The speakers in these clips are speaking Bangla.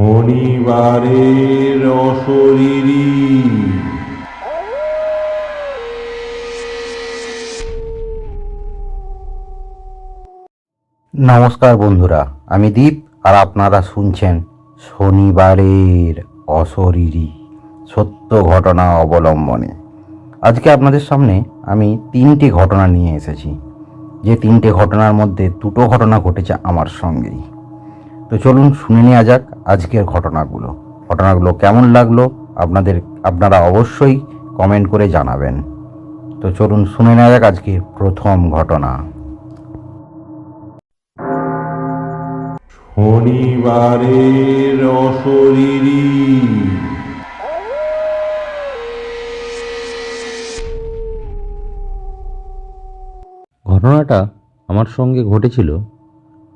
শনিবারের অশরীরী। নমস্কার বন্ধুরা, আমি দীপ আর আপনারা শুনছেন শনিবারের অশরীরী, সত্য ঘটনা অবলম্বনে। আজকে আপনাদের সামনে আমি তিনটি ঘটনা নিয়ে এসেছি। যে তিনটে ঘটনার মধ্যে দুটো ঘটনা ঘটেছে আমার সঙ্গেই। তো চলুন শুনে নেওয়া যাক আজকের ঘটনাগুলো। ঘটনাগুলো কেমন লাগল? আপনাদের আপনারা অবশ্যই কমেন্ট করে জানাবেন। তো চলুন শুনে নেওয়া যাক আজকে প্রথম ঘটনা। শনিবারের অশরীরী। ঘটনাটা আমার সঙ্গে ঘটেছিল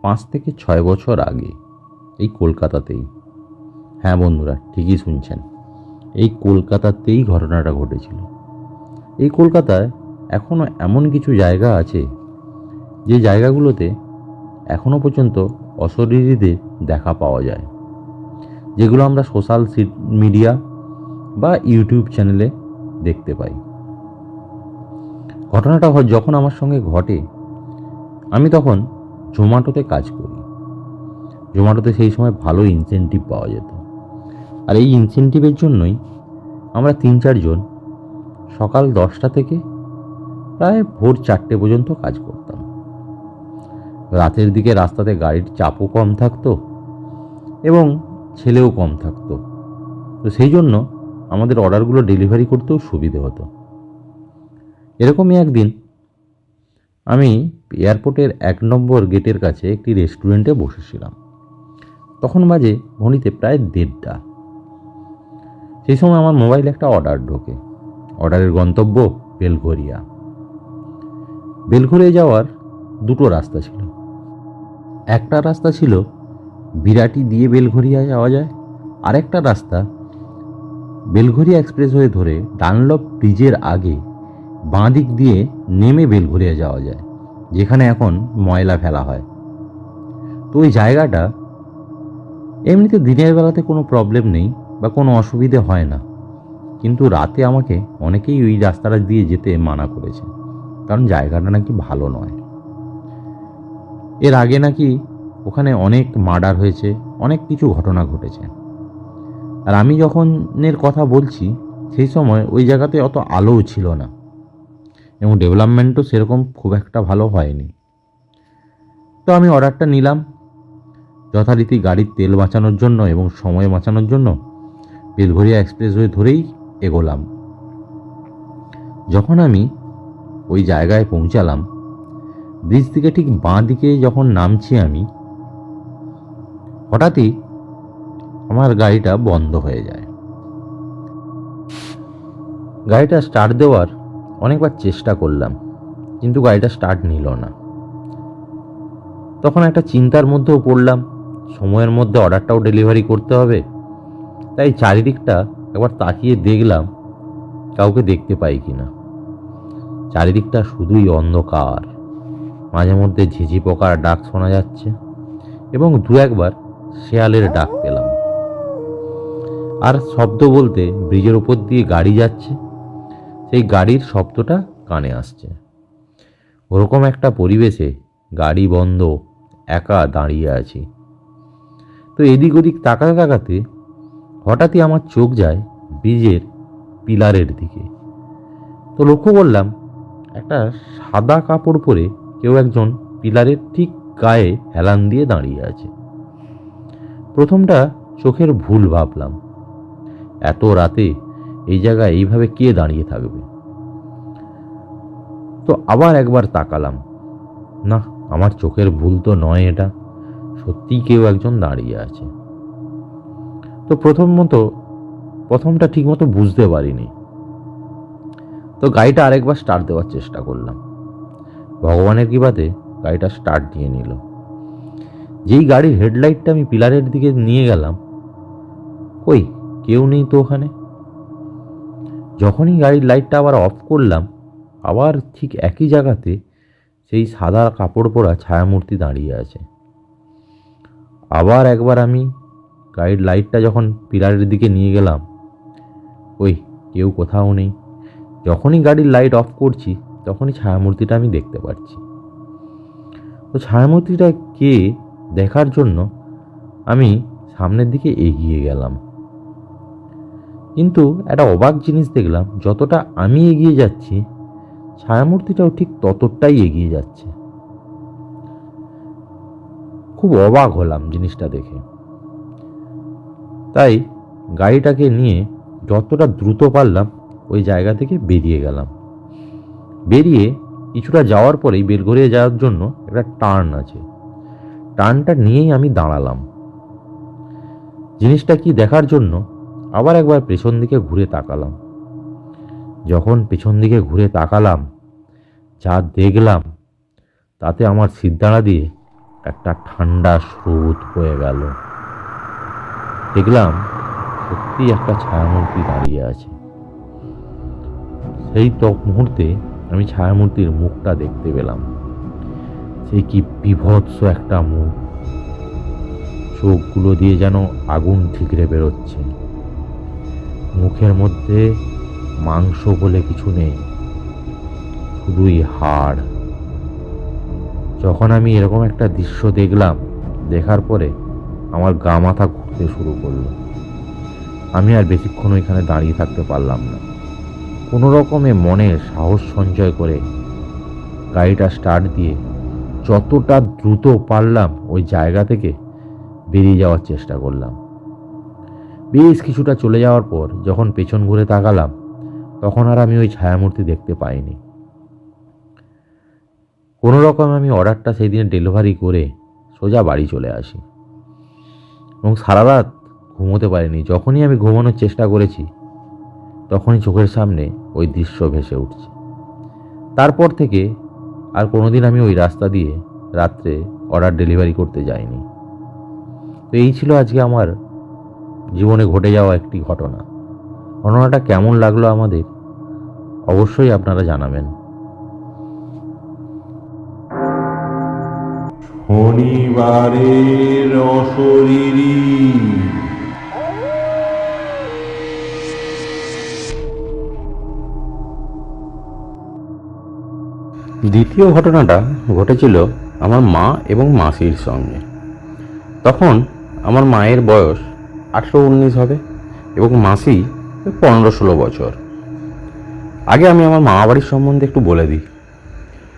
পাঁচ থেকে ছয় বছর আগে। এই কলকাতাতেই। হ্যাঁ বন্ধুরা, ঠিকই শুনছেন। এই কলকাতাতেই ঘটনাটা ঘটেছিল। এই কলকাতায় এখনও এমন কিছু জায়গা আছে, যে জায়গাগুলোতে এখনও পর্যন্ত অশরীরীদের দেখা পাওয়া যায়। যেগুলো আমরা সোশ্যাল মিডিয়া বা ইউটিউব চ্যানেলে দেখতে পাই। ঘটনাটা যখন আমার সঙ্গে ঘটে, আমি তখন জোম্যাটোতে কাজ করি। জোম্যাটোতে সেই সময় ভালো ইনসেনটিভ পাওয়া যেত। আর এই ইনসেনটিভের জন্যই আমরা তিন চারজন সকাল দশটা থেকে প্রায় ভোর চারটে পর্যন্ত কাজ করতাম। রাতের দিকে রাস্তাতে গাড়ির চাপও কম থাকতো এবং ছেলেও কম থাকতো। তো সেই জন্য আমাদের অর্ডারগুলো ডেলিভারি করতেও সুবিধে হতো। এরকমই একদিন আমি এয়ারপোর্টের এক নম্বর গেটের কাছে একটি রেস্টুরেন্টে বসেছিলাম। তখন বাজে ঘড়িতে প্রায় দেড়টা। সেই সময় আমার মোবাইলে একটা অর্ডার ঢোকে। অর্ডারের গন্তব্য বেলঘরিয়া। বেলঘরিয়া যাওয়ার দুটো রাস্তা ছিল। একটা রাস্তা ছিল বিরাটি দিয়ে বেলঘরিয়া যাওয়া যায়, আরেকটা রাস্তা বেলঘরিয়া এক্সপ্রেস হয়ে ধরে ডানলপ ব্রিজের আগে বাঁ দিক দিয়ে নেমে বেলঘরিয়া যাওয়া যায়, যেখানে এখন ময়লা ফেলা হয়। তো ওই জায়গাটা এমনিতে দিনের বেলাতে কোনো প্রবলেম নেই বা কোনো অসুবিধে হয় না। কিন্তু রাতে আমাকে অনেকেই ওই রাস্তাটা দিয়ে যেতে মানা করেছে। কারণ জায়গাটা নাকি ভালো নয়। এর আগে নাকি ওখানে অনেক মার্ডার হয়েছে, অনেক কিছু ঘটনা ঘটেছে। আর আমি যখনের কথা বলছি, সেই সময় ওই জায়গাতে অত আলোও ছিল না। এবং ডেভেলপমেন্টও সেরকম খুব একটা ভালো হয়নি। তো আমি অর্ডারটা নিলাম। যথারীতি গাড়ির তেল বাঁচানোর জন্য এবং সময় বাঁচানোর জন্য বেলঘরিয়া এক্সপ্রেসওয়ে ধরেই এগোলাম। যখন আমি ওই জায়গায় পৌঁছালাম, ব্রিজ থেকে ঠিক বাঁ দিকে যখন নামছি আমি, হঠাৎই আমার গাড়িটা বন্ধ হয়ে যায়। গাড়িটা স্টার্ট দেওয়ার অনেকবার চেষ্টা করলাম, কিন্তু গাড়িটা স্টার্ট নিল না। তখন একটা চিন্তার মধ্যেও পড়লাম সময়ের মধ্যে অর্ডারটাও ডেলিভারি করতে হবে। তাই চারিদিকটা একবার তাকিয়ে দেখলাম, কাউকে দেখতে পাই কি না চারিদিকটা শুধুই অন্ধকার। মাঝে মধ্যে ঝিঝি পোকার ডাক শোনা যাচ্ছে এবং দু একবার শেয়ালের ডাক পেলাম। আর শব্দ বলতে ব্রিজের উপর দিয়ে গাড়ি যাচ্ছে। সেই গাড়ির শব্দটা কানে আসছে। ওরকম একটা পরিবেশে গাড়ি বন্ধ, একা দাঁড়িয়ে আছি। তো এদিক ওদিক তাকাতে তাকাতে হঠাৎই আমার চোখ যায় ব্রিজের পিলারের দিকে। তো লক্ষ্য করলাম, একটা সাদা কাপড় পরে কেউ একজন পিলারের ঠিক গায়ে হেলান দিয়ে দাঁড়িয়ে আছে। প্রথমটা চোখের ভুল ভাবলাম, এত রাতে এই জায়গায় এইভাবে কে দাঁড়িয়ে থাকবে? তো আবার একবার তাকালাম, না, আমার চোখের ভুল তো নয় এটা। সত্যিই কেউ একজন দাঁড়িয়ে আছে। তো প্রথমত প্রথমটা ঠিকমতো বুঝতে পারিনি। তো গাড়িটা আরেকবার স্টার্ট দেওয়ার চেষ্টা করলাম। ভগবানের কৃপাতে গাড়িটা স্টার্ট দিয়ে নিল। যেই গাড়ির হেডলাইটটা আমি পিলারের দিকে নিয়ে গেলাম, কই, কেউ নেই তো ওখানে? যখনই গাড়ির লাইটটা আবার অফ করলাম, আবার ঠিক একই জায়গাতে সেই সাদা কাপড় পরা ছায়ামূর্তি দাঁড়িয়ে আছে। আবার একবার আমি গাড়ির লাইটটা যখন পিলারের দিকে নিয়ে গেলাম, ওই কেউ কোথাও নেই। যখনই গাড়ির লাইট অফ করছি, তখনই ছায়ামূর্তিটা আমি দেখতে পাচ্ছি। তো ছায়ামূর্তিটা কে দেখার জন্য আমি সামনের দিকে এগিয়ে গেলাম। কিন্তু একটা অবাক জিনিস দেখলাম, যতটা আমি এগিয়ে যাচ্ছি, ছায়ামূর্তিটাও ঠিক ততটাই এগিয়ে যাচ্ছে। খুব অবাক হলাম জিনিসটা দেখে। তাই গাড়িটাকে নিয়ে যতটা দ্রুত পারলাম ওই জায়গা থেকে বেরিয়ে গেলাম। বেরিয়ে কিছুটা যাওয়ার পরেই বেলঘরিয়ে যাওয়ার জন্য একটা টার্ন আছে। টার্নটা নিয়েই আমি দাঁড়ালাম। জিনিসটা কি দেখার জন্য আবার একবার পেছন দিকে ঘুরে তাকালাম। যখন পেছন দিকে ঘুরে তাকালাম, যা দেখলাম, তাতে আমার সিদ্ধারা দিয়ে একটা ঠান্ডা স্রোত হয়ে গেল। দেখলাম সত্যি একটা ছায়ামূর্তি দাঁড়িয়ে আছে। সেই তো মুহূর্তে আমি ছায়ামূর্তির মুখটা দেখতে পেলাম। সেই কি বিভৎস একটা মুখ। চোখগুলো দিয়ে যেন আগুন ঠিকরে বেরোচ্ছে। মুখের মধ্যে মাংস বলে কিছু নেই। শুধুই হাড়। যখন আমি এরকম একটা দৃশ্য দেখলাম, দেখার পরে আমার গা মাথা ঘুরতে শুরু করল। আমি আর বেশিক্ষণ ওইখানে দাঁড়িয়ে থাকতে পারলাম না। কোনো রকমে মনে সাহস সঞ্চয় করে গাড়িটা স্টার্ট দিয়ে যতটা দ্রুত পারলাম ওই জায়গা থেকে বেরিয়ে যাওয়ার চেষ্টা করলাম। বেশ কিছুটা চলে যাওয়ার পর যখন পেছন ঘুরে তাকালাম, তখন আর আমি ওই ছায়ামূর্তি দেখতে পাইনি। কোনো রকম আমি অর্ডারটা সেই দিনে ডেলিভারি করে সোজা বাড়ি চলে আসি। এবং সারা রাত ঘুমোতে পারিনি। যখনই আমি ঘুমানোর চেষ্টা করেছি, তখনই চোখের সামনে ওই দৃশ্য ভেসে উঠছে। তারপর থেকে আর কোনোদিন আমি ওই রাস্তা দিয়ে রাত্রে অর্ডার ডেলিভারি করতে যাইনি। তো এই ছিল আজকে আমার জীবনে ঘটে যাওয়া একটি ঘটনা। ঘটনাটা কেমন লাগল আমাদের, অবশ্যই আপনারা জানাবেন। শনিবারের অশরীরী। দ্বিতীয় ঘটনাটা ঘটেছিল আমার মা এবং মাসির সঙ্গে। তখন আমার মায়ের বয়স আঠেরো উনিশ হবে এবং মাসি পনেরো ষোলো বছর। আগে আমি আমার মামা বাড়ির সম্বন্ধে একটু বলে দিই।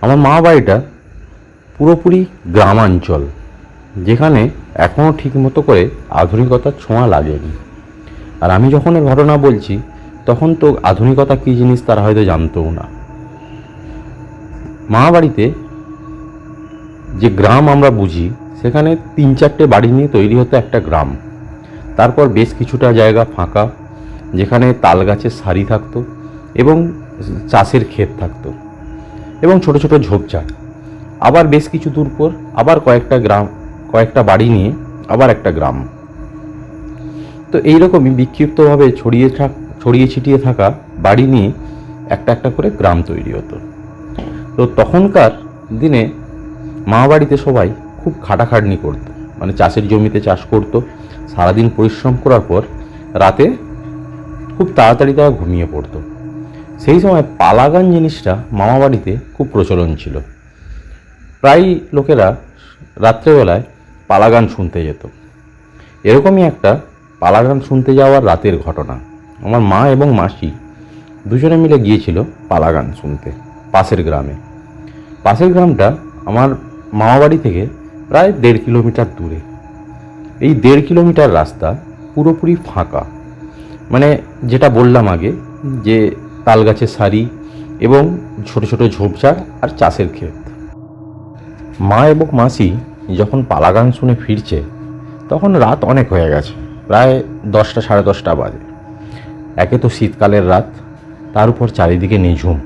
আমার মামা বাড়িটা পুরোপুরি গ্রামাঞ্চল, যেখানে এখনও ঠিকমতো করে আধুনিকতার ছোঁয়া লাগেনি। আর আমি যখন এর ঘটনা বলছি, তখন তো আধুনিকতা কী জিনিস তারা হয়তো জানতও না। মা বাড়িতে যে গ্রাম আমরা বুঝি, সেখানে তিন চারটে বাড়ি নিয়ে তৈরি হতো একটা গ্রাম। তারপর বেশ কিছুটা জায়গা ফাঁকা, যেখানে তাল গাছের সারি থাকতো এবং চাষের ক্ষেত থাকতো এবং ছোট ছোট ঝোপঝাড়। আবার বেশ কিছু দূর পর আবার কয়েকটা গ্রাম, কয়েকটা বাড়ি নিয়ে আবার একটা গ্রাম। তো এইরকমই বিক্ষিপ্তভাবে ছড়িয়ে ছড়িয়ে ছিটিয়ে থাকা বাড়ি নিয়ে একটা একটা করে গ্রাম তৈরি হতো। তো তখনকার দিনে মা বাড়িতে সবাই খুব খাটাখাটনি করতো। মানে চাষের জমিতে চাষ করতো। সারাদিন পরিশ্রম করার পর রাতে খুব তাড়াতাড়ি তারা ঘুমিয়ে পড়তো। সেই সময় পালাগান জিনিসটা মামা বাড়িতে খুব প্রচলন ছিল। প্রায় লোকেরা রাত্রেবেলায় পালাগান শুনতে যেত। এরকমই একটা পালাগান শুনতে যাওয়ার রাতের ঘটনা। আমার মা এবং মাসি দুজনে মিলে গিয়েছিল পালাগান শুনতে, পাশের গ্রামে। পাশের গ্রামটা আমার মামা বাড়ি থেকে প্রায় দেড় কিলোমিটার দূরে। এই দেড় কিলোমিটার রাস্তা পুরোপুরি ফাঁকা। মানে যেটা বললাম আগে, যে তাল গাছের সারি এবং ছোট ছোট ঝোপঝাড় আর চাষের ক্ষেত। মা এবং মাসি যখন পালাগান শুনে ফিরছে, তখন রাত অনেক হয়ে গেছে, প্রায় দশটা সাড়ে দশটা বাজে। একে তো শীতকালের রাত, তার উপর চারিদিকে নিঝুম।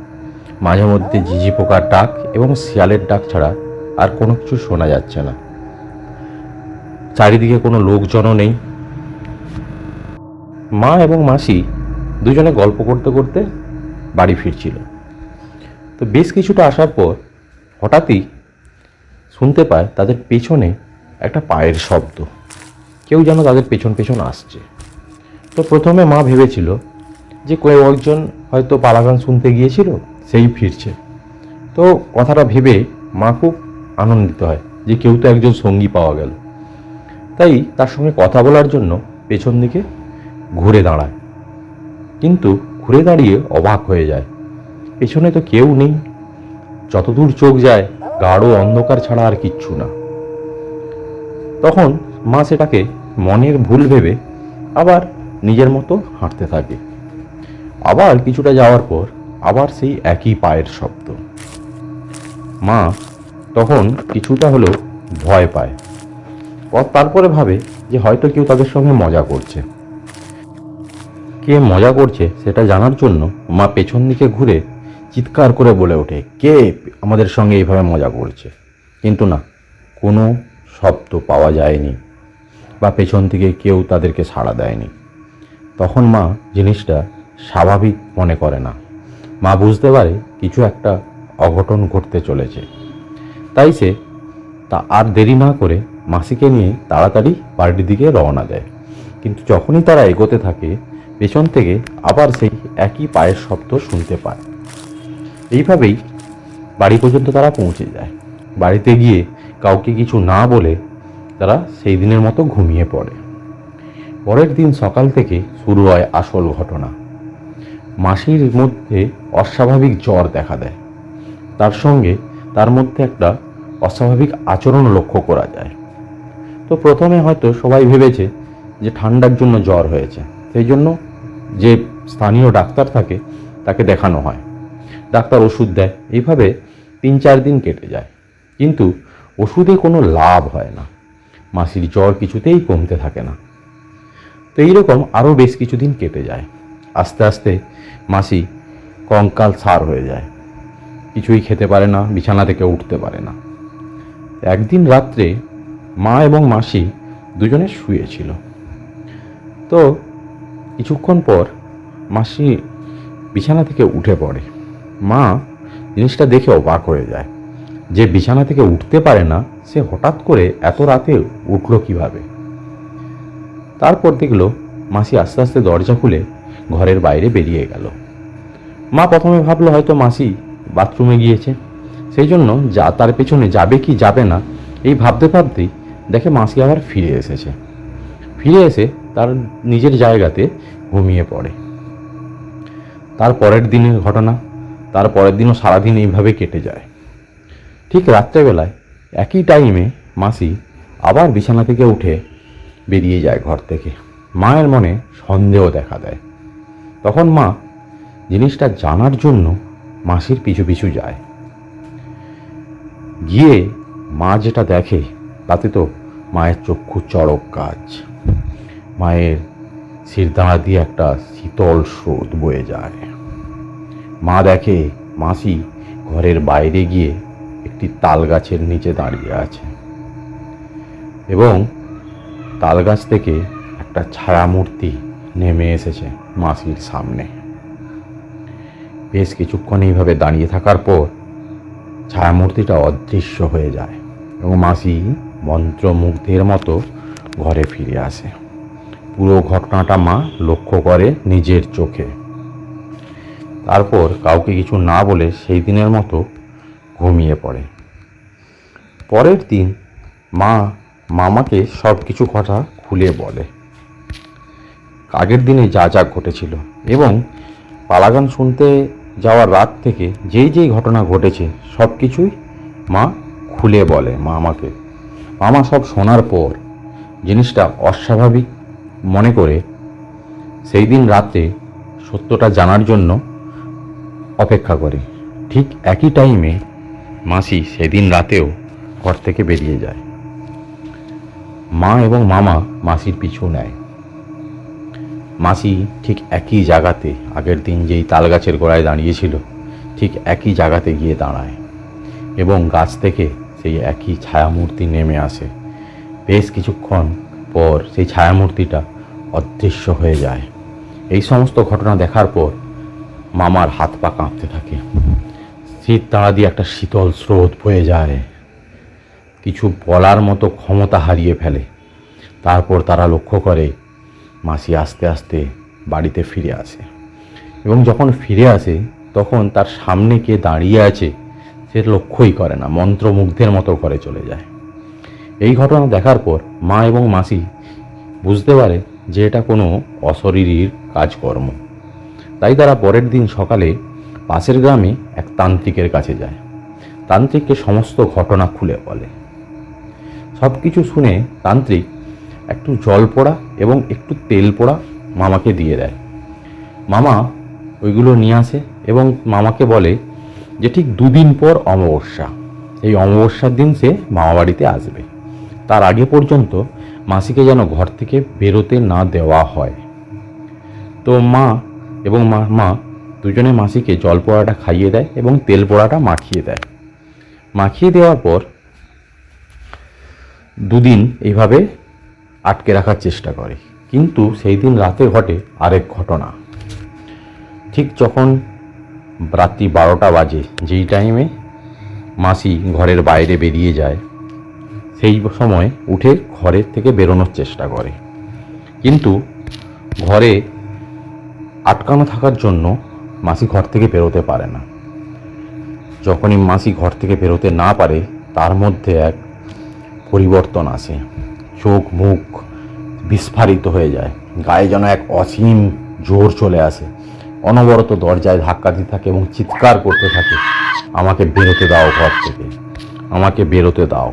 মাঝে মধ্যে ঝিঝি পোকার ডাক এবং শিয়ালের ডাক ছাড়া আর কোনো কিছু শোনা যাচ্ছে না। চারিদিকে কোনো লোকজনও নেই। মা এবং মাসি দুজনে গল্প করতে করতে বাড়ি ফিরছিল। তো বেশ কিছুটা আসার পর হঠাৎই শুনতে পায় তাদের পেছনে একটা পায়ের শব্দ। কেউ যেন তাদের পেছন পেছন আসছে। তো প্রথমে মা ভেবেছিল যে কেউ একজন হয়তো পালাগান শুনতে গিয়েছিল, সেই ফিরছে। তো কথাটা ভেবে মা খুব আনন্দিত হয় যে কেউ তো একজন সঙ্গী পাওয়া গেল। তাই তার সঙ্গে কথা বলার জন্য পেছন দিকে ঘুরে দাঁড়ায়। কিন্তু ঘুরে দাঁড়িয়ে অবাক হয়ে যায়। পেছনে তো কেউ নেই। যতদূর চোখ যায় গাঢ় অন্ধকার ছাড়া আর কিচ্ছু না। তখন মা সেটাকে মনের ভুল ভেবে আবার নিজের মতো হাঁটতে থাকে। আবার কিছুটা যাওয়ার পর আবার সেই একই পায়ের শব্দ। মা তখন কিছুটা হলেও ভয় পায়। তারপরে ভাবে যে হয়তো কেউ তাদের সঙ্গে মজা করছে। কে মজা করছে সেটা জানার জন্য মা পেছন দিকে ঘুরে চিৎকার করে বলে ওঠে, কে আমাদের সঙ্গে এইভাবে মজা করছে? কিন্তু না, কোনো শব্দ পাওয়া যায়নি বা পেছন থেকে কেউ তাদেরকে সাড়া দেয়নি। তখন মা জিনিসটা স্বাভাবিক মনে করে না। মা বুঝতে পারে কিছু একটা অঘটন ঘটতে চলেছে। তাই সে তা আর দেরি না করে মাসিকে নিয়ে তাড়াতাড়ি বাড়ির দিকে রওনা দেয়। কিন্তু যখনই তারা এগোতে থাকে, পেছন থেকে আবার সেই একই পায়ের শব্দ শুনতে পায়। এইভাবেই বাড়ি পর্যন্ত তারা পৌঁছে যায়। বাড়িতে গিয়ে কাউকে কিছু না বলে তারা সেই দিনের মতো ঘুমিয়ে পড়ে। পরের দিন সকাল থেকে শুরু হয় আসল ঘটনা। মাসির মধ্যে অস্বাভাবিক জ্বর দেখা দেয়। তার সঙ্গে তার মধ্যে একটা অস্বাভাবিক আচরণ লক্ষ্য করা যায়। তো প্রথমে হয়তো সবাই ভেবেছে যে ঠান্ডার জন্য জ্বর হয়েছে। সেই জন্য যে স্থানীয় ডাক্তার থাকে, তাকে দেখানো হয়। ডাক্তার ওষুধ দেয়। এইভাবে তিন চার দিন কেটে যায়। কিন্তু ওষুধে কোনো লাভ হয় না। মাসির জ্বর কিছুতেই কমতে থাকে না। তো এইরকম আরও বেশ কিছুদিন কেটে যায়। আস্তে আস্তে মাসি কঙ্কাল সার হয়ে যায়। কিছুই খেতে পারে না, বিছানা থেকে উঠতে পারে না। একদিন রাত্রে মা এবং মাসি দুজনে শুয়েছিল। তো কিছুক্ষণ পর মাসি বিছানা থেকে উঠে পড়ে। মা জিনিসটা দেখে অবাক হয়ে যায়। যে বিছানা থেকে উঠতে পারে না, সে হঠাৎ করে এত রাতে উঠল কীভাবে? তারপর দেখল মাসি আস্তে আস্তে দরজা খুলে ঘরের বাইরে বেরিয়ে গেল। মা প্রথমে ভাবলো হয়তো মাসি বাথরুমে গিয়েছে। সেই জন্য যা তার পেছনে যাবে কি যাবে না, এই ভাবতে ভাবতেই দেখে মাসি আবার ফিরে এসেছে। ফিরে এসে তার নিজের জায়গাতে ঘুমিয়ে পড়ে। তার পরের দিনের ঘটনা তার পরের দিনও সারাদিন এইভাবে কেটে যায়। ঠিক রাত্রেবেলায়, একই টাইমে মাসি আবার বিছানা থেকে উঠে বেরিয়ে যায় ঘর থেকে। মায়ের মনে সন্দেহ দেখা দেয়। তখন মা জিনিসটা জানার জন্য মাসির পিছু পিছু যায়। গিয়ে মা যেটা দেখে, তাতে তো মায়ের চক্ষু চড়ক কাজ। মায়ের শিরদাঁড়া দিয়ে একটা শীতল স্রোত বয়ে যায়। মা দেখে মাসি ঘরের বাইরে গিয়ে একটি তাল গাছের নিচে দাঁড়িয়ে আছে এবং তাল গাছ থেকে একটা ছায়ামূর্তি নেমে এসেছে মাসির সামনে। বেশ কিছুক্ষণ এইভাবে দাঁড়িয়ে থাকার পর ছায়ামূর্তিটা অদৃশ্য হয়ে যায় এবং মাসি মন্ত্রমুগ্ধের মতো ঘরে ফিরে আসে। পুরো ঘটনাটা মা লক্ষ্য করে নিজের চোখে। তারপর কাউকে কিছু না বলে সেই দিনের মতো ঘুমিয়ে পড়ে। পরের দিন মা মামাকে সব কিছু কথা খুলে বলে। আগের দিনে যা যা ঘটেছিল এবং পালাগান শুনতে যাওয়ার রাত থেকে যেই যেই ঘটনা ঘটেছে সব কিছুই মা খুলে বলে মামাকে। মামা সব শোনার পর জিনিসটা অস্বাভাবিক মনে করে সেই দিন রাতে সত্যটা জানার জন্য অপেক্ষা করে। ঠিক একই টাইমে মাসি সেদিন রাতেও ঘর থেকে বেরিয়ে যায়। মা এবং মামা মাসির পিছু নেয়। মাসি ঠিক একই জায়গাতে, আগের দিন যেই তাল গাছের গোড়ায় দাঁড়িয়েছিল, ঠিক একই জায়গাতে গিয়ে দাঁড়ায় এবং গাছ থেকে সেই একই ছায়ামূর্তি নেমে আসে। বেশ কিছুক্ষণ পর সেই ছায়ামূর্তিটা অদৃশ্য হয়ে যায়। এই সমস্ত ঘটনা দেখার পর মামার হাত পা কাঁপতে থাকে। শীত তাড়া দিয়ে একটা শীতল স্রোত বয়ে যায়। কিছু বলার মতো ক্ষমতা হারিয়ে ফেলে। তারপর তারা লক্ষ্য করে, মাসি আস্তে আস্তে বাড়িতে ফিরে আসে। এবং যখন ফিরে আসে, তখন তার সামনে কে দাঁড়িয়ে আছে, সে লক্ষ্যই করে না, মন্ত্রমুগ্ধের মতো করে চলে যায়। এই ঘটনা দেখার পর মা এবং মাসি বুঝতে পারে যে এটা কোনো অশরীরীর কাজকর্ম। তাই তারা পরের দিন সকালে পাশের গ্রামে এক তান্ত্রিকের কাছে যায়। তান্ত্রিককে সমস্ত ঘটনা খুলে বলে। সব কিছু শুনে তান্ত্রিক একটু জল পোড়া এবং একটু তেল পোড়া মামাকে দিয়ে দেয়। মামা ওইগুলো নিয়ে আসে এবং মামাকে বলে যে ঠিক দুদিন পর অমাবস্যা। এই অমাবস্যার দিন সে মামা বাড়িতে আসবে। তার আগে পর্যন্ত মাসিকে যেন ঘর থেকে বেরোতে না দেওয়া হয়। তো মা এবং মা মা দুজনে মাসিকে জল পোড়াটা খাইয়ে দেয় এবং তেল পোড়াটা মাখিয়ে দেয়। মাখিয়ে দেওয়ার পর দুদিন এইভাবে আটকে রাখার চেষ্টা করে। কিন্তু সেই দিন রাতে ঘটে আরেক ঘটনা। ঠিক যখন রাত্রি বারোটা বাজে, যেই টাইমে মাসি ঘরের বাইরে বেরিয়ে যায়, সেই সময় উঠে ঘরের থেকে বেরোনোর চেষ্টা করে। কিন্তু ঘরে আটকানো থাকার জন্য মাসি ঘর থেকে বেরোতে পারে না। যখনই মাসি ঘর থেকে বেরোতে না পারে, তার মধ্যে এক পরিবর্তন আসে। চোখ, মুখ বিস্ফারিত হয়ে যায়। গায়ে যেন এক অসীম জোর চলে আসে। অনবরত দরজায় ধাক্কা দিতে থাকে এবং চিৎকার করতে থাকে, আমাকে বেরোতে দাও ঘর থেকে। আমাকে বেরোতে দাও।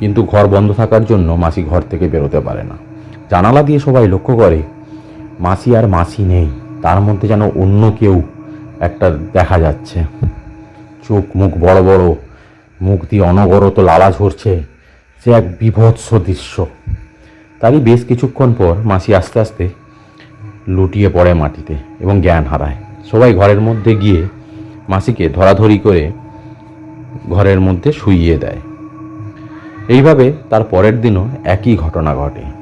কিন্তু ঘর বন্ধ থাকার জন্য মাসি ঘর থেকে বেরোতে পারে না। জানালা দিয়ে সবাই লক্ষ্য করে মাসি আর মাসি নেই। তার মধ্যে যেন অন্য কেউ একটা দেখা যাচ্ছে। চোখ মুখ বড় বড়, মুখ দিয়ে অনবরত লালা ঝরছে। সে এক বিভৎস দৃশ্য। তারই বেশ কিছুক্ষণ পর মাসি আস্তে আস্তে লুটিয়ে পড়ে মাটিতে এবং জ্ঞান হারায়। সবাই ঘরের মধ্যে গিয়ে মাসিকে ধরাধরি করে ঘরের মধ্যে শুইয়ে দেয়। এইভাবে তার পরের দিনও একই ঘটনা ঘটে।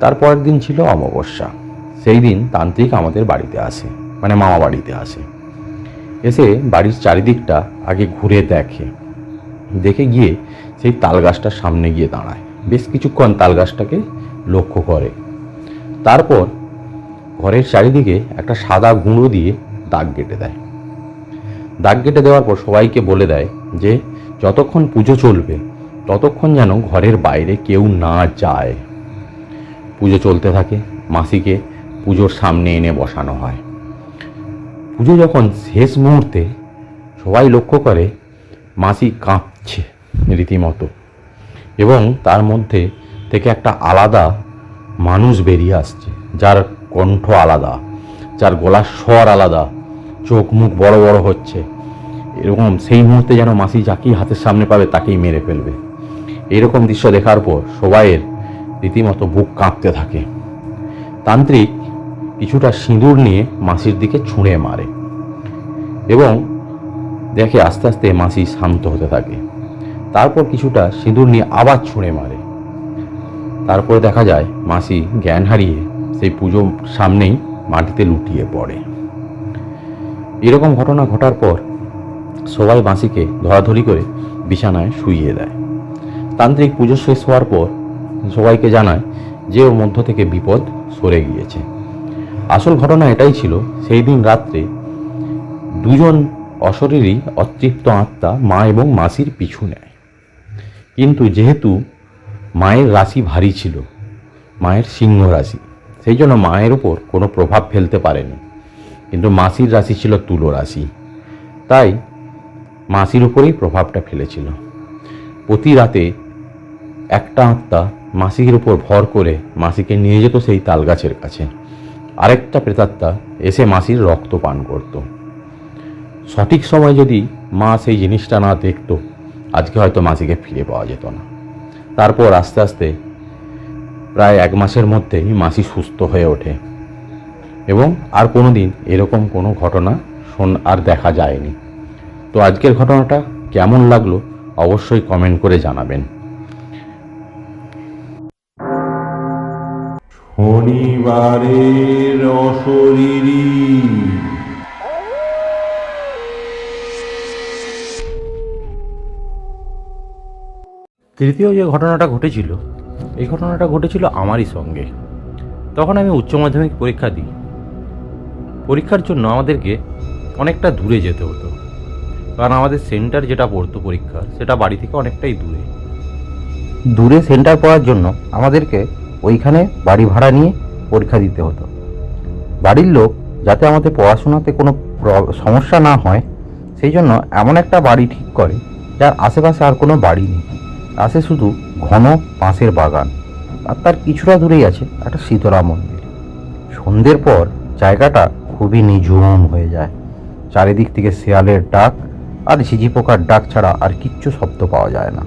তার পরের দিন ছিল অমাবস্যা। সেই দিন তান্ত্রিক আমাদের বাড়িতে আসে মানে মামা বাড়িতে আসে। এসে বাড়ির চারিদিকটা আগে ঘুরে দেখে। দেখে গিয়ে সেই তাল গাছটার সামনে গিয়ে দাঁড়ায়। বেশ কিছুক্ষণ তাল গাছটাকে লক্ষ্য করে। তারপর ঘরের চারিদিকে একটা সাদা গুঁড়ো দিয়ে দাগ কেটে দেয়। দাগ কেটে দেওয়ার পর সবাইকে বলে দেয় যে, যতক্ষণ পুজো চলবে, ততক্ষণ যেন ঘরের বাইরে কেউ না যায়। পুজো চলতে থাকে, মাসিকে পুজোর সামনে এনে বসানো হয়। পুজো যখন শেষ মুহূর্তে সবাই লক্ষ্য করে, মাসি কাঁপছে রীতিমতো এবং তার মধ্যে থেকে একটা আলাদা মানুষ বেরিয়ে আসছে, যার কণ্ঠ আলাদা, যার গলার স্বর আলাদা, চোখ মুখ বড় বড় হচ্ছে। এরকম সেই মুহূর্তে যেন মাসি যাকেই হাতের সামনে পাবে তাকেই মেরে ফেলবে। এরকম দৃশ্য দেখার পর সবাইয়ের রীতিমতো বুক কাঁপতে থাকে। তান্ত্রিক কিছুটা সিঁদুর নিয়ে মাসির দিকে ছুঁড়ে মারে এবং দেখে আস্তে আস্তে মাসি শান্ত হতে থাকে। তারপর কিছুটা সিঁদুর নিয়ে আবার ছুঁড়ে মারে। তারপরে দেখা যায় মাসি জ্ঞান হারিয়ে সেই পুজো সামনেই মাটিতে লুটিয়ে পড়ে। এরকম ঘটনা ঘটার পর সবাই মাসিকে ধরাধরি করে বিছানায় শুইয়ে দেয়। তান্ত্রিক পুজো শেষ হওয়ার পর সবাইকে জানায় যে ওর মধ্য থেকে বিপদ সরে গিয়েছে। আসল ঘটনা এটাই ছিল, সেই দিন রাত্রে দুজন অশরীরই অতৃপ্ত আত্মা মা এবং মাসির পিছু নেয়। কিন্তু যেহেতু মায়ের রাশি ভারী ছিল, মায়ের সিংহ রাশি, সেই জন্য মায়ের উপর কোনো প্রভাব ফেলতে পারেনি। কিন্তু মাসির রাশি ছিল তুলো রাশি, তাই মাসির উপরেই প্রভাবটা ফেলেছিল। প্রতি রাতে একটা আত্মা মাসির উপর ভর করে মাসিকে নিয়ে যেত সেই তালগাছের কাছে। আরেকটা প্রেতাত্মা এসে মাসির রক্ত পান করত। সঠিক সময় যদি মা সেই জিনিসটা না দেখতো, আজকে হয়তো মাসিকে ফিরে পাওয়া যেত না। তারপর আস্তে আস্তে প্রায় এক মাসের মধ্যেই মাসি সুস্থ হয়ে ওঠে এবং আর কোনো দিন এরকম কোনো ঘটনা শোন আর দেখা যায়নি। তো আজকের ঘটনাটা কেমন লাগল অবশ্যই কমেন্ট করে জানাবেন। শনিবারের অশরীরী। তৃতীয় যে ঘটনাটা ঘটেছিল এই ঘটনাটা ঘটেছিল আমারই সঙ্গে। তখন আমি উচ্চ মাধ্যমিক পরীক্ষা দিই। পরীক্ষার জন্য আমাদেরকে অনেকটা দূরে যেতে হতো। কারণ আমাদের সেন্টার যেটা পড়তো পরীক্ষা সেটা বাড়ি থেকে অনেকটাই দূরে। দূরে সেন্টার পড়ার জন্য আমাদেরকে ওইখানে বাড়ি ভাড়া নিয়ে পরীক্ষা দিতে হতো। বাড়ির লোক যাতে আমাদের পড়াশোনাতে কোনো সমস্যা না হয়, সেই জন্য এমন একটা বাড়ি ঠিক করে যার আশেপাশে আর কোনো বাড়ি নেই। আছে শুধু ঘন বাঁশের বাগান আর তার কিছুটা দূরেই আছে একটা শীতলা মন্দির। সন্ধ্যের পর জায়গাটা খুবই নিঝুম হয়ে যায়। চারিদিক থেকে শেয়ালের ডাক আর ঝিঝি পোকার ডাক ছাড়া আর কিচ্ছু শব্দ পাওয়া যায় না।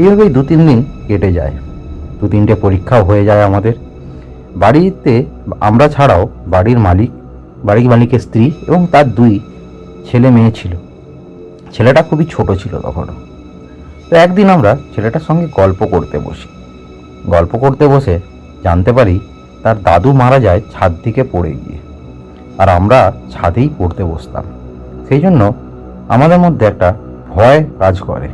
এইভাবেই দু তিন দিন কেটে যায়। দু তিনটে পরীক্ষাও হয়ে যায় আমাদের। বাড়িতে আমরা ছাড়াও বাড়ির মালিক, বাড়ির মালিকের স্ত্রী এবং তার দুই ছেলে মেয়ে ছিল। ছেলেটা খুবই ছোট ছিল তখনও। তো একদিন আমরা ছেলেটার সঙ্গে গল্প করতে বসি। গল্প করতে বসে জানতে পারি তার দাদু মারা যায় ছাদ থেকে পড়ে গিয়ে। আর আমরা ছাদেই পড়তে বসতাম। সেই জন্য আমাদের মধ্যে একটা ভয় কাজ করে।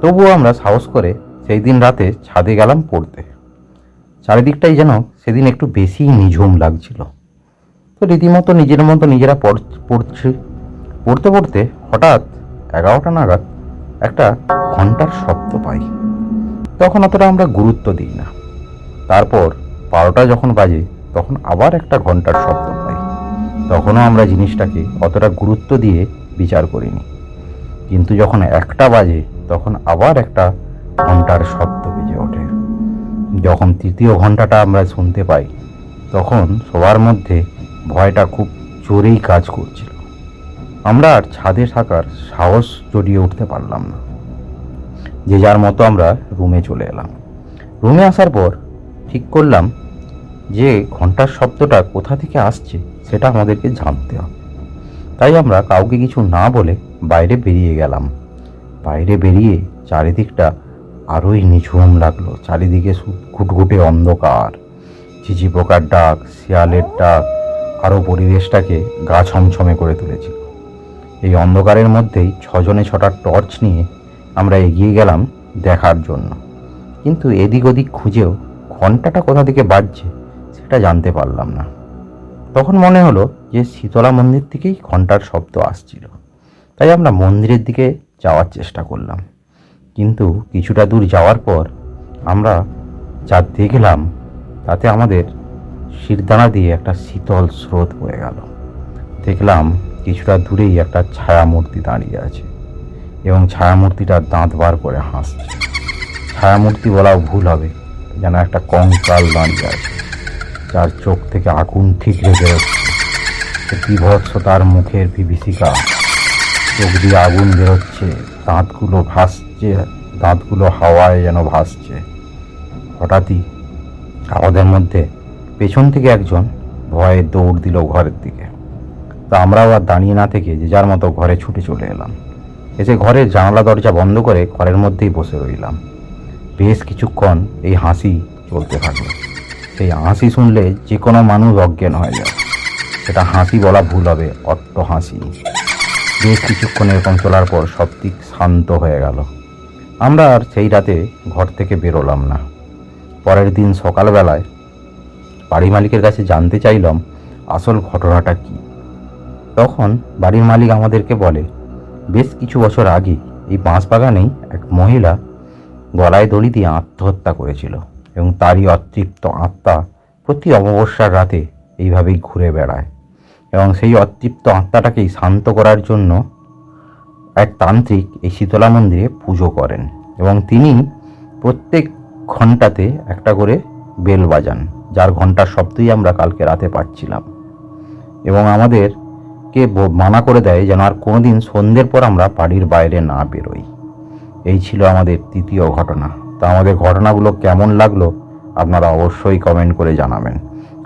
তবুও আমরা সাহস করে সেই দিন রাতে ছাদে গেলাম পড়তে। চারিদিকটাই যেন সেদিন একটু বেশি নিঝুম লাগছিল। তো রীতিমতো নিজের মতো নিজেরা পড়- পড়ছি। পড়তে পড়তে হঠাৎ এগারোটা নাগাদ একটা ঘণ্টার শব্দ পাই। তখন অতটা আমরা গুরুত্ব দিই না। তারপর বারোটা যখন বাজে, তখন আবার একটা ঘণ্টার শব্দ পাই। তখনও আমরা জিনিসটাকে অতটা গুরুত্ব দিয়ে বিচার করিনি। কিন্তু যখন একটা বাজে, তখন আবার একটা ঘণ্টার শব্দ বেজে ওঠে। যখন তৃতীয় ঘন্টাটা আমরা শুনতে পাই, তখন সবার মধ্যে ভয়টা খুব জোরেই কাজ করছিল। আমরা আর ছাদে থাকার সাহস জড়িয়ে উঠতে পারলাম না। যে যার মতো আমরা রুমে চলে এলাম। রুমে আসার পর ঠিক করলাম যে ঘণ্টার শব্দটা কোথা থেকে আসছে সেটা আমাদেরকে জানতে হবে। তাই আমরা কাউকে কিছু না বলে বাইরে বেরিয়ে গেলাম। বাইরে বেরিয়ে চারিদিকটা আরোই নিঝুম লাগল, চারিদিকে ঘুটঘুটে অন্ধকার। ঝিঝি পোকার ডাক, শিয়ালের ডাক আরও পরিবেশটাকে গা ছমছমে করে তুলেছিল। এই অন্ধকারের মধ্যেই ছজনে ছটা টর্চ নিয়ে আমরা এগিয়ে গেলাম দেখার জন্য। কিন্তু এদিক ওদিক খুঁজেও ঘন্টাটা কোথা থেকে বাজছে সেটা জানতে পারলাম না। তখন মনে হলো যে শীতলা মন্দির থেকেই ঘণ্টার শব্দ আসছিল। তাই আমরা মন্দিরের দিকে যাওয়ার চেষ্টা করলাম। কিন্তু কিছুটা দূর যাওয়ার পর আমরা যা দেখলাম তাতে আমাদের শিরদানা দিয়ে একটা শীতল স্রোত বয়ে গেল। দেখলাম কিছুটা দূরেই একটা ছায়ামূর্তি দাঁড়িয়ে আছে এবং ছায়ামূর্তিটা দাঁত বার করে হাসছে। ছায়ামূর্তি বলাও ভুল হবে, যেন একটা কঙ্কাল দাঁড়িয়ে আছে, যার চোখ থেকে আগুন ঠিকরে বেরোচ্ছে। বিভৎস তার মুখের বিভীষিকা। চোখ দিয়ে আগুন বেরোচ্ছে, দাঁতগুলো ভাসছে। দাঁতগুলো হাওয়ায় যেন ভাসছে। হঠাৎই আমাদের মধ্যে পেছন থেকে একজন ভয়ে দৌড় দিল ঘরের দিকে। তো আমরাও আর দাঁড়িয়ে না থেকে যে যার মতো ঘরে ছুটে চলে এলাম। এসে ঘরের জানালা দরজা বন্ধ করে ঘরের মধ্যেই বসে রইলাম। বেশ কিছুক্ষণ এই হাসি চলতে থাকল। সেই হাসি শুনলে যে কোনো মানুষ অজ্ঞান হয়ে যায়। সেটা হাসি বলা ভুল হবে, অট্ট হাসি। বেশ কিছুক্ষণ এরকম চলার পর দিক শান্ত হয়ে গেল। আমরা আর সেই রাতে ঘর থেকে বেরোলাম না। পরের দিন সকালবেলায় বাড়ি মালিকের কাছে জানতে চাইলাম আসল ঘটনাটা কি। তখন বাড়ির মালিক আমাদেরকে বলে, বেশ কিছু বছর আগে এই বাঁশবাগানেই এক মহিলা গলায় দড়ি দিয়ে আত্মহত্যা করেছিল এবং তারই অতৃপ্ত আত্মা প্রতি অমাবস্যার রাতে এইভাবেই ঘুরে বেড়ায় এবং সেই অতৃপ্ত আত্মাটাকেই শান্ত করার জন্য এক তান্ত্রিক এই শীতলা মন্দিরে পুজো করেন এবং তিনি প্রত্যেক ঘন্টাতে একটা করে বেল বাজান, যার ঘণ্টার শব্দই আমরা কালকে রাতে পাচ্ছিলাম। এবং আমাদেরকে মানা করে দেয় যেন আর কোনোদিন সন্ধ্যের পর আমরা বাড়ির বাইরে না বেরোই। এই ছিল আমাদের তৃতীয় ঘটনা। তা আমাদের ঘটনাগুলো কেমন লাগল আপনারা অবশ্যই কমেন্ট করে জানাবেন।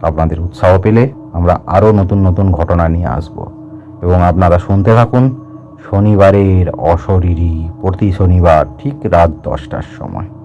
আপনাদের উৎসাহ পেলে আমরা আরও নতুন নতুন ঘটনা নিয়ে আসব। এবং আপনারা শুনতে থাকুন শনিবারের অশরীরী প্রতি শনিবার ঠিক রাত দশটার সময়।